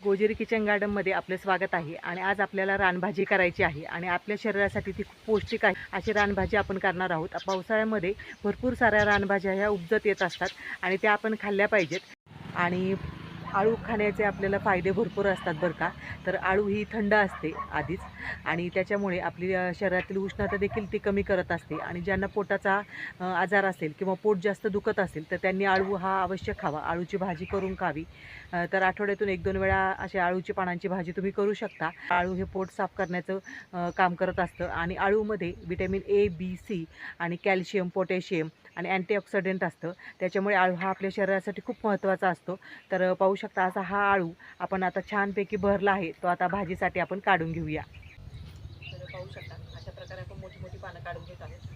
गोजेरी kitchen गार्डनमध्ये आपले स्वागत आहे आणि आज आपल्याला रानभाजी करायची आहे आणि आपल्या शरीरासाठी ती खूप पौष्टिक आहे. अशी रानभाजी आपण करणार आहोत. पावसाळ्यामध्ये भरपूर साऱ्या रानभाज्या ह्या उपजत येत असतात आणि त्या आपण खाल्ल्या पाहिजेत. आणि आळू खाण्याचे आपल्याला फायदे भरपूर असतात बरं का. तर आळू ही थंड असते आधीच. आणि त्याच्यामुळे आपली शरीरातील उष्णता देखील ती कमी करत असते. आणि ज्यांना पोटाचा आजार असेल किंवा पोट जास्त दुखत असेल तर त्यांनी आळू हा अवश्य खावा. आळूची भाजी करून खावी. तर आठवड्यातून एक दोन वेळा अशा आळूची पानांची भाजी तुम्ही करू शकता. आळू हे पोट साफ करण्याचं काम करत असतं. आणि आळूमध्ये विटॅमिन ए बी सी आणि कॅल्शियम पोटॅशियम आणि अँटीऑक्सिडंट असतं. त्याच्यामुळे आळू हा आपल्या शरीरासाठी खूप महत्त्वाचा असतो. तर पाऊस शकता असा हा आळू आपण आता छानपैकी भरला आहे. तो आता भाजीसाठी आपण काढून घेऊया. तर पाहू शकता अशा प्रकारे आपण मोठी मोठी पानं काढून घेत आहोत.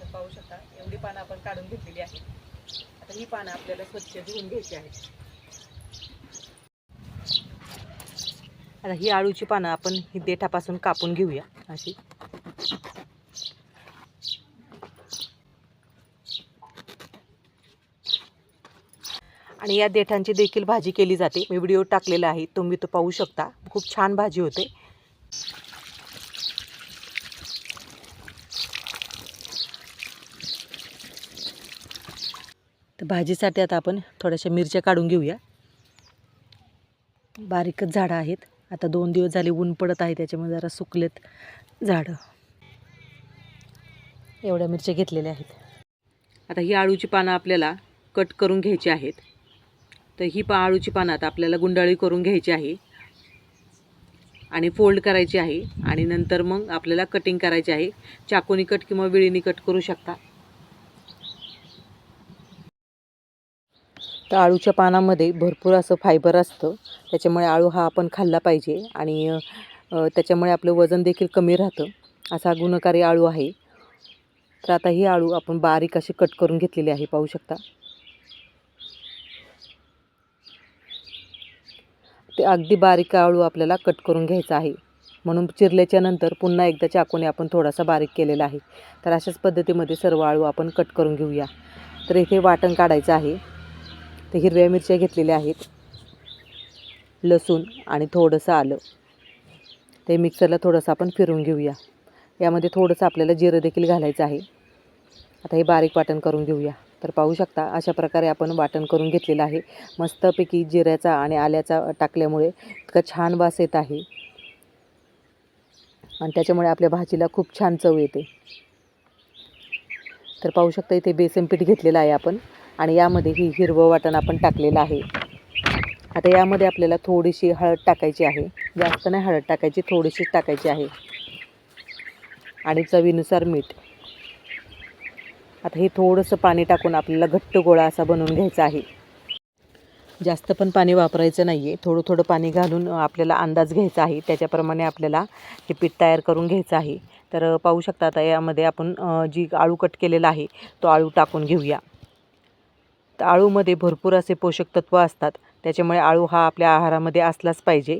तर पाहू शकता एवढी पानं आपण काढून घेतलेली आहेत. आता ही पानं आपल्याला स्वच्छ धुवून घ्यायची आहेत. आता ही आळूची पानं आपण ही देठापासून कापून घेऊया अशी. आणि या देठांची देखील भाजी केली जाते. मी व्हिडिओ टाकलेला आहे तुम्ही तो पाहू शकता. खूप छान भाजी होते. तर भाजीसाठी आता आपण थोड्याशा मिरच्या काढून घेऊया. बारीकच झाडं आहेत. आता दोन दिवस झाले ऊन पडत आहे त्याच्यामुळे जरा सुकलेत झाडं. एवढ्या मिरच्या घेतलेल्या आहेत. आता ही आळूची पानं आपल्याला कट करून घ्यायची आहेत. तर ही पा आळूची पानं आता आपल्याला गुंडाळी करून घ्यायची आहे. आणि फोल्ड करायची आहे. आणि नंतर मग आपल्याला कटिंग करायची आहे. चाकूनी कट किंवा विळीनी कट करू शकता. तर आळूच्या पानामध्ये भरपूर असं फायबर असतं. त्याच्यामुळे आळू हा आपण खाल्ला पाहिजे आणि त्याच्यामुळे आपलं वजन देखील कमी राहतं. असा गुणकारी आळू आहे. तर आता ही आळू आपण बारीक अशी कट करून घेतलेली आहे पाहू शकता. ते अगदी बारीक आळू आपल्याला कट करून घ्यायचा आहे. म्हणून चिरल्याच्या नंतर पुन्हा एकदा चाकूने आपण थोडासा बारीक केलेला आहे. तर अशाच पद्धतीमध्ये सर्व आळू आपण कट करून घेऊया. तर इथे वाटण काढायचं आहे. तर हिरव्या मिरच्या घेतलेल्या आहेत. लसूण आणि थोडंसं आलं. ते मिक्सरला थोडंसं आपण फिरवून घेऊया. यामध्ये थोडंसं आपल्याला जिरं देखील घालायचं आहे. आता हे बारीक वाटण करून घेऊया. तर पाहू शकता अशा प्रकारे आपण वाटण करून घेतलेलं आहे. मस्तपैकी जिऱ्याचा आणि आल्याचा टाकल्यामुळे इतका छान वास येत आहे. आणि त्याच्यामुळे आपल्या भाजीला खूप छान चव येते. तर पाहू शकता इथे बेसन पीठ घेतलेलं आहे आपण. आणि यामध्ये ही हिरवं वाटण आपण टाकलेलं आहे. आता यामध्ये आपल्याला थोडीशी हळद टाकायची आहे. जास्त नाही हळद टाकायची थोडीशीच टाकायची आहे. आणि चवीनुसार मीठ. आता हे थोडंसं पाणी टाकून आपल्याला घट्ट गोळा असा बनवून घ्यायचा आहे. जास्त पण पाणी वापरायचं नाही आहे थोडं थोडं पाणी घालून आपल्याला अंदाज घ्यायचा आहे. त्याच्याप्रमाणे आपल्याला हे पीठ तयार करून घ्यायचं आहे. तर पाहू शकता आता यामध्ये आपण जी आळू कट केलेला आहे तो आळू टाकून घेऊया. तर आळूमध्ये भरपूर असे पोषक तत्व असतात. त्याच्यामुळे आळू हा आपल्या आहारामध्ये असलाच पाहिजे.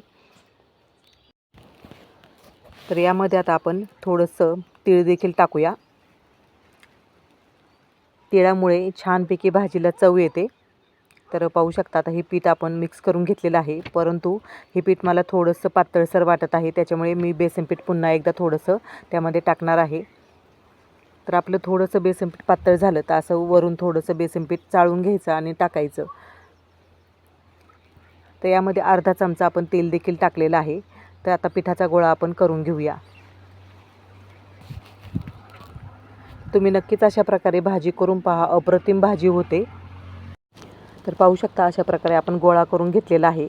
तर यामध्ये आता आपण थोडंसं तीळ देखील टाकूया. तिळामुळे छानपैकी भाजीला चव येते. तर पाहू शकता आता हे पीठ आपण मिक्स करून घेतलेलं आहे. परंतु हे पीठ मला थोडंसं पातळसर वाटत आहे. त्याच्यामुळे मी बेसन पीठ पुन्हा एकदा थोडंसं त्यामध्ये टाकणार आहे. तर आपलं थोडंसं बेसन पीठ पातळ झालं तर असं वरून थोडंसं बेसन पीठ चाळून घ्यायचं आणि टाकायचं. तर यामध्ये अर्धा चमचा आपण तेल देखील टाकलेलं आहे. तर आता पिठाचा गोळा आपण करून घेऊया. तुम्ही नक्कीच अशा प्रकारे भाजी करून पहा. अप्रतिम भाजी होते. तर पाहू शकता अशा प्रकारे आपण गोळा करून घेतलेला आहे.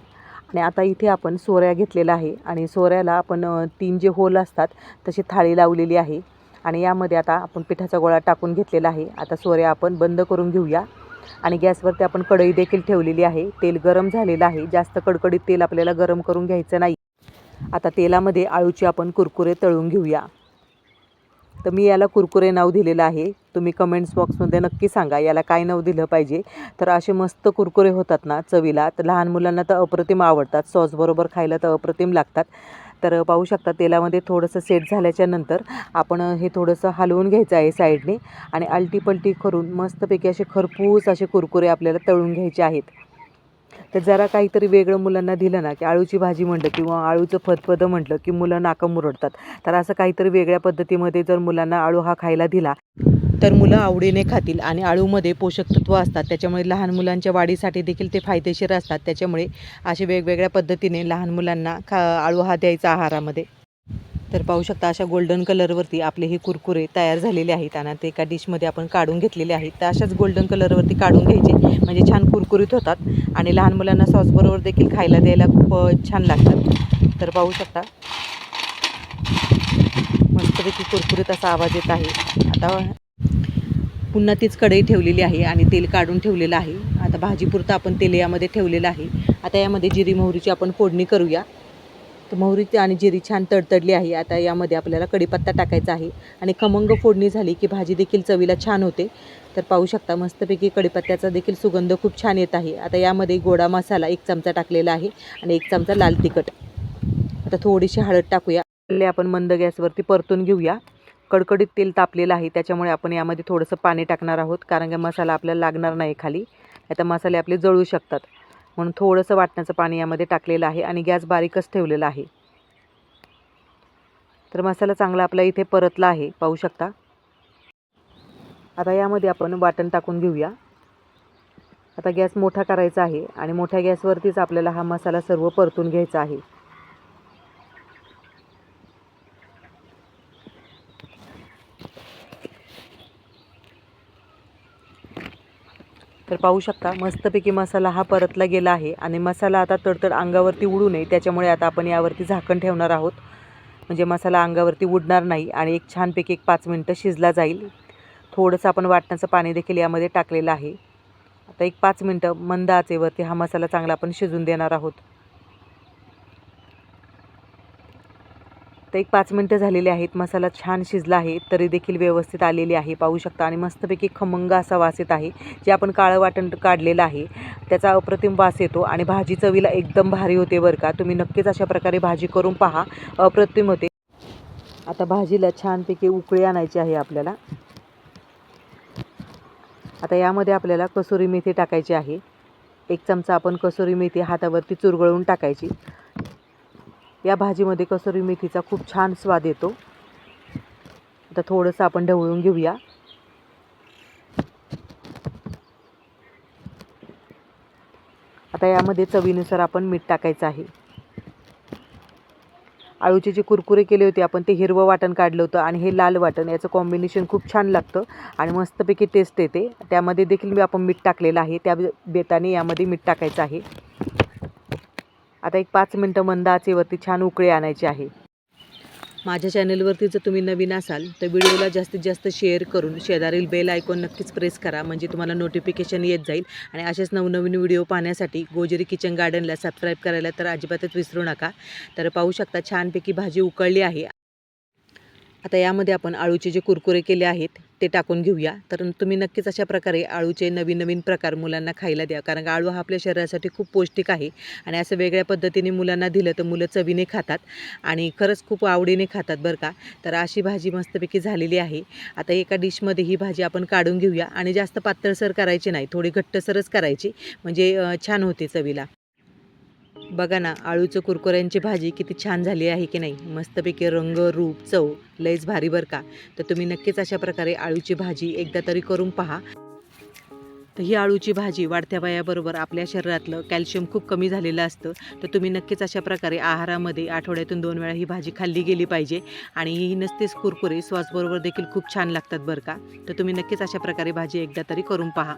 आणि आता इथे आपण सोऱ्या घेतलेला आहे. आणि सोऱ्याला आपण तीन जे होल असतात तशी थाळी लावलेली आहे. आणि यामध्ये आता आपण पिठाचा गोळा टाकून घेतलेला आहे. आता सोऱ्या आपण बंद करून घेऊया. आणि गॅसवरती आपण कढई देखील ठेवलेली आहे. तेल गरम झालेलं आहे. जास्त कडकडीत तेल आपल्याला गरम करून घ्यायचं नाही. आता तेलामध्ये आळूची आपण कुरकुरे तळून घेऊया. तर मी याला कुरकुरे नाव दिलेलं आहे. तुम्ही कमेंट्स बॉक्समध्ये नक्की सांगा. याला काय नाव दिलं पाहिजे? तर असे मस्त कुरकुरे होतात ना चवीला. तर लहान मुलांना तर अप्रतिम आवडतात. सॉसबरोबर खायला तर अप्रतिम लागतात. तर पाहू शकता तेलामध्ये थोडंसं सेट झाल्याच्यानंतर आपण हे थोडंसं हलवून घ्यायचं आहे साईडने आणि आलटी करून मस्तपैकी असे खरपूस असे कुरकुरे आपल्याला तळून घ्यायचे आहेत. तर जरा काहीतरी वेगळं मुलांना दिलं ना की आळूची भाजी म्हटलं किंवा आळूचं फदफदं म्हटलं की मुलं नाकं मुरडतात. तर असं काहीतरी वेगळ्या पद्धतीमध्ये जर मुलांना आळू हा खायला दिला तर मुलं आवडीने खातील आणि आळूमध्ये पोषक तत्व असतात. त्याच्यामुळे लहान मुलांच्या वाढीसाठी देखील ते फायदेशीर असतात. त्याच्यामुळे असे वेगवेगळ्या पद्धतीने लहान मुलांना खा आळू हा द्यायचा आहारामध्ये. तर पाहू शकता अशा गोल्डन कलरवरती आपले हे कुरकुरे तयार झालेले आहेत आणि ते एका डिशमध्ये आपण काढून घेतलेले आहेत. तर अशाच गोल्डन कलरवरती काढून घ्यायचे. म्हणजे छान कुरकुरीत होतात आणि लहान मुलांना सॉसबरोबर देखील खायला द्यायला खूप छान लागतात. तर पाहू शकता. मस्तपैकी कुरकुरीत असा आवाज येत आहे. आता पुन्हा तीच कढई ठेवलेली आहे आणि तेल काढून ठेवलेलं आहे. आता भाजीपुरतं आपण तेल यामध्ये ठेवलेलं आहे. आता यामध्ये जिरी मोहरीची आपण फोडणी करूया. तर मोहरी आणि जिरी छान तडतडली आहे. आता यामध्ये आपल्याला कढीपत्ता टाकायचा आहे. आणि खमंग फोडणी झाली की भाजी देखील चवीला छान होते. तर पाहू शकता मस्तपैकी कढीपत्त्याचा देखील सुगंध खूप छान येत आहे. आता यामध्ये गोडा मसाला एक चमचा टाकलेला आहे आणि एक चमचा लाल तिखट. आता थोडीशी हळद टाकूया. आपण मंद गॅसवरती परतून घेऊया. कडकडीत तेल तापलेलं आहे. त्याच्यामुळे आपण यामध्ये थोडंसं पाणी टाकणार आहोत. कारण का मसाला आपल्याला लागणार नाही खाली. आता मसाले आपले जळू शकतात. म्हणून थोडंसं वाटण्याचं पाणी यामध्ये टाकलेलं आहे आणि गॅस बारीकच ठेवलेला आहे. तर मसाला चांगला आपला इथे परतला आहे. पाहू शकता. आता यामध्ये आपण वाटण टाकून घेऊया. आता गॅस मोठा करायचा आहे आणि मोठ्या गॅसवरतीच आपल्याला हा मसाला सर्व परतून घ्यायचा आहे. तर पाहू शकता मस्तपैकी मसाला हा परतला गेला आहे आणि मसाला आता तडतड अंगावरती उडू नये त्याच्यामुळे आता आपण यावरती झाकण ठेवणार आहोत. म्हणजे मसाला अंगावरती उडणार नाही आणि एक छानपैकी एक पाच मिनटं शिजला जाईल. थोडंसं आपण वाटण्याचं पाणी देखील यामध्ये टाकलेलं आहे. आता एक पाच मिनटं मंद आचेवरती हा मसाला चांगला आपण शिजून देणार आहोत. तर एक पाच मिनटं झालेली आहेत. मसाला छान शिजला आहे तरी देखील व्यवस्थित आलेली आहे पाहू शकता. आणि मस्तपैकी खमंग असा वास येत आहे जे आपण काळं वाटण काढलेलं आहे. त्याचा अप्रतिम वास येतो आणि भाजी चवीला एकदम भारी होते बरं का. तुम्ही नक्कीच अशा प्रकारे भाजी करून पहा अप्रतिम होते. आता भाजीला छानपैकी उकळी आणायची आहे आपल्याला. आता यामध्ये आपल्याला कसुरी मेथी टाकायची आहे. एक चमचा आपण कसुरी मेथी हातावरती चुरगळून टाकायची. या भाजीमध्ये कसुरी मेथीचा खूप छान स्वाद येतो. आता थोडंसं आपण ढवळून घेऊया. आता यामध्ये चवीनुसार आपण मीठ टाकायचं आहे. आळूचे जे कुरकुरे केले होते आपण ते हिरवं वाटण काढलं होतं आणि हे लाल वाटण याचं कॉम्बिनेशन खूप छान लागतं आणि मस्तपैकी टेस्ट येते. त्यामध्ये देखील मी आपण मीठ टाकलेलं आहे. त्या बेताने यामध्ये मीठ टाकायचं आहे. आता एक पाच मिनटं मंद आचेवरती छान उकळी आणायची आहे. माझ्या चॅनलवरती जर तुम्ही नवीन असाल तर व्हिडिओला जास्तीत जास्त शेअर करून शेजारील बेल आयकॉन नक्कीच प्रेस करा म्हणजे तुम्हाला नोटिफिकेशन येत जाईल. आणि असेच नवनवीन व्हिडिओ पाहण्यासाठी गोजरी किचन गार्डनला सबस्क्राईब करायला तर अजिबातच विसरू नका. तर पाहू शकता छानपैकी भाजी उकळली आहे. आता यामध्ये आपण आळूचे जे कुरकुरे केले आहेत ते टाकून घेऊया. तर तुम्ही नक्कीच अशा प्रकारे आळूचे नवीन नवीन प्रकार मुलांना खायला द्या. कारण का आळू हा आपल्या शरीरासाठी खूप पौष्टिक आहे आणि असं वेगळ्या पद्धतीने मुलांना दिलं तर मुलं चवीने खातात आणि खरंच खूप आवडीने खातात बरं का. तर अशी भाजी मस्तपैकी झालेली आहे. आता एका डिशमध्ये ही भाजी आपण काढून घेऊया आणि जास्त पातळसर करायची नाही थोडी घट्टसरच करायची. म्हणजे छान होते चवीला. बघा ना आळूचं कुरकुऱ्यांची भाजी किती छान झाली आहे की नाही? मस्तपैकी रंग रूप चव लयच भारी बरं का? तर तुम्ही नक्कीच अशा प्रकारे आळूची भाजी एकदा तरी करून पहा. तर ही आळूची भाजी वाढत्या वयाबरोबर आपल्या शरीरातलं कॅल्शियम खूप कमी झालेलं असतं. तर तुम्ही नक्कीच अशा प्रकारे आहारामध्ये आठवड्यातून दोन वेळा ही भाजी खाल्ली गेली पाहिजे. आणि ही नसतेच कुरकुरे सॉसबरोबर देखील खूप छान लागतात बरं का? तर तुम्ही नक्कीच अशा प्रकारे भाजी एकदा तरी करून पहा.